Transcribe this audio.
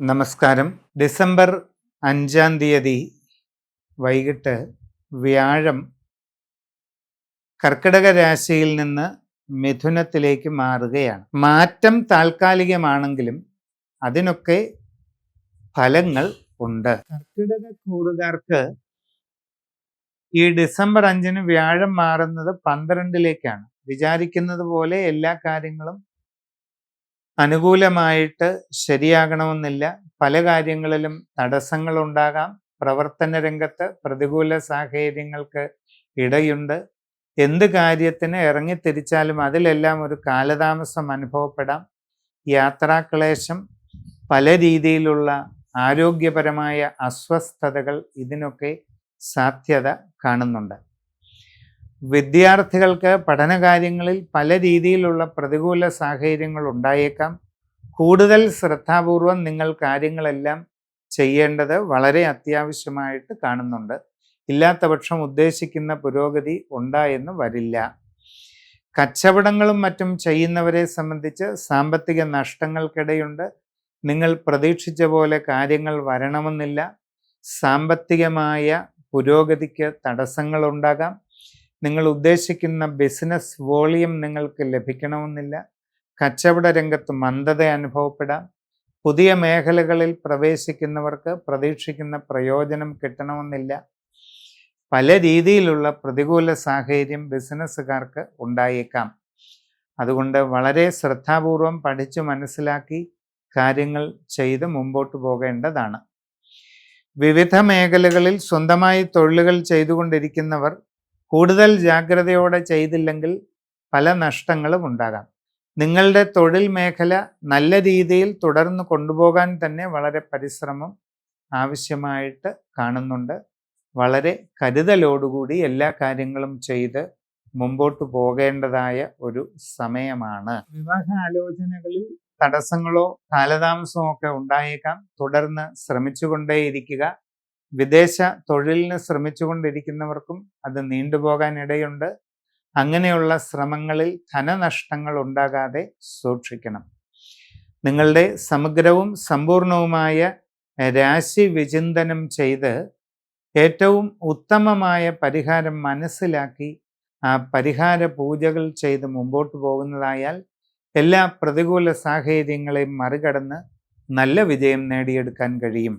നമസ്കാരം. ഡിസംബർ അഞ്ചാം തീയതി വൈകിട്ട് വ്യാഴം കർക്കിടക രാശിയിൽ നിന്ന് മിഥുനത്തിലേക്ക് മാറുകയാണ്. മാറ്റം താൽക്കാലികമാണെങ്കിലും അതിനൊക്കെ ഫലങ്ങൾ ഉണ്ട്. കർക്കിടക കൂറുകാർക്ക് ഈ ഡിസംബർ അഞ്ചിന് വ്യാഴം മാറുന്നത് പന്ത്രണ്ടിലേക്കാണ്. വിചാരിക്കുന്നത് പോലെ എല്ലാ കാര്യങ്ങളും അനുകൂലമായിട്ട് ശരിയാകണമെന്നില്ല. പല കാര്യങ്ങളിലും തടസ്സങ്ങൾ ഉണ്ടാകാം പ്രവർത്തന രംഗത്ത് പ്രതികൂല സാഹചര്യങ്ങൾക്ക് ഇടയുണ്ട്. എന്ത് കാര്യത്തിന് ഇറങ്ങിത്തിരിച്ചാലും അതിലെല്ലാം ഒരു കാലതാമസം അനുഭവപ്പെടാം. യാത്രാക്ലേശം പല രീതിയിലുള്ള ആരോഗ്യപരമായ അസ്വസ്ഥതകൾ ഇതിനൊക്കെ സാധ്യത കാണുന്നുണ്ട്. വിദ്യാർത്ഥികൾക്ക് പഠനകാര്യങ്ങളിൽ പല രീതിയിലുള്ള പ്രതികൂല സാഹചര്യങ്ങൾ ഉണ്ടായേക്കാം. കൂടുതൽ ശ്രദ്ധാപൂർവം നിങ്ങൾ കാര്യങ്ങളെല്ലാം ചെയ്യേണ്ടത് വളരെ അത്യാവശ്യമായിട്ട് കാണുന്നുണ്ട്. ഇല്ലാത്ത പക്ഷം ഉദ്ദേശിക്കുന്ന പുരോഗതി ഉണ്ടായെന്ന് വരില്ല. കച്ചവടങ്ങളും മറ്റും ചെയ്യുന്നവരെ സംബന്ധിച്ച് സാമ്പത്തിക നഷ്ടങ്ങൾക്കിടയുണ്ട്. നിങ്ങൾ പ്രതീക്ഷിച്ച പോലെ കാര്യങ്ങൾ വരണമെന്നില്ല. സാമ്പത്തികമായ പുരോഗതിക്ക് തടസ്സങ്ങളുണ്ടാകാം. നിങ്ങൾ ഉദ്ദേശിക്കുന്ന ബിസിനസ് വോളിയം നിങ്ങൾക്ക് ലഭിക്കണമെന്നില്ല. കച്ചവട രംഗത്ത് മന്ദത അനുഭവപ്പെടാം. പുതിയ മേഖലകളിൽ പ്രവേശിക്കുന്നവർക്ക് പ്രതീക്ഷിക്കുന്ന പ്രയോജനം കിട്ടണമെന്നില്ല. പല രീതിയിലുള്ള പ്രതികൂല സാഹചര്യം ബിസിനസ്സുകാർക്ക് ഉണ്ടായേക്കാം. അതുകൊണ്ട് വളരെ ശ്രദ്ധാപൂർവം പഠിച്ചു മനസ്സിലാക്കി കാര്യങ്ങൾ ചെയ്ത് മുമ്പോട്ട് പോകേണ്ടതാണ്. വിവിധ മേഖലകളിൽ സ്വന്തമായി തൊഴിലുകൾ ചെയ്തുകൊണ്ടിരിക്കുന്നവർ കൂടുതൽ ജാഗ്രതയോടെ ചെയ്തില്ലെങ്കിൽ പല നഷ്ടങ്ങളും ഉണ്ടാകാം. നിങ്ങളുടെ തൊഴിൽ മേഖല നല്ല രീതിയിൽ തുടർന്ന് കൊണ്ടുപോകാൻ തന്നെ വളരെ പരിശ്രമം ആവശ്യമായിട്ട് കാണുന്നുണ്ട്. വളരെ കരുതലോടുകൂടി എല്ലാ കാര്യങ്ങളും ചെയ്ത് മുമ്പോട്ട് പോകേണ്ടതായ ഒരു സമയമാണ്. വിവാഹ ആലോചനകളിൽ തടസ്സങ്ങളോ കാലതാമസമോ ഒക്കെ ഉണ്ടായേക്കാം. തുടർന്ന് ശ്രമിച്ചുകൊണ്ടേയിരിക്കുക. വിദേശ തൊഴിലിന് ശ്രമിച്ചുകൊണ്ടിരിക്കുന്നവർക്കും അത് നീണ്ടുപോകാൻ ഇടയുണ്ട് അങ്ങനെയുള്ള ശ്രമങ്ങളിൽ ധനനഷ്ടങ്ങൾ ഉണ്ടാകാതെ സൂക്ഷിക്കണം. നിങ്ങളുടെ സമഗ്രവും സമ്പൂർണവുമായ രാശി വിചിന്തനം ചെയ്ത് ഏറ്റവും ഉത്തമമായ പരിഹാരം മനസ്സിലാക്കി ആ പരിഹാര പൂജകൾ ചെയ്ത് മുമ്പോട്ട് പോകുന്നതായാൽ എല്ലാ പ്രതികൂല സാഹചര്യങ്ങളെയും മറികടന്ന് നല്ല വിജയം നേടിയെടുക്കാൻ കഴിയും.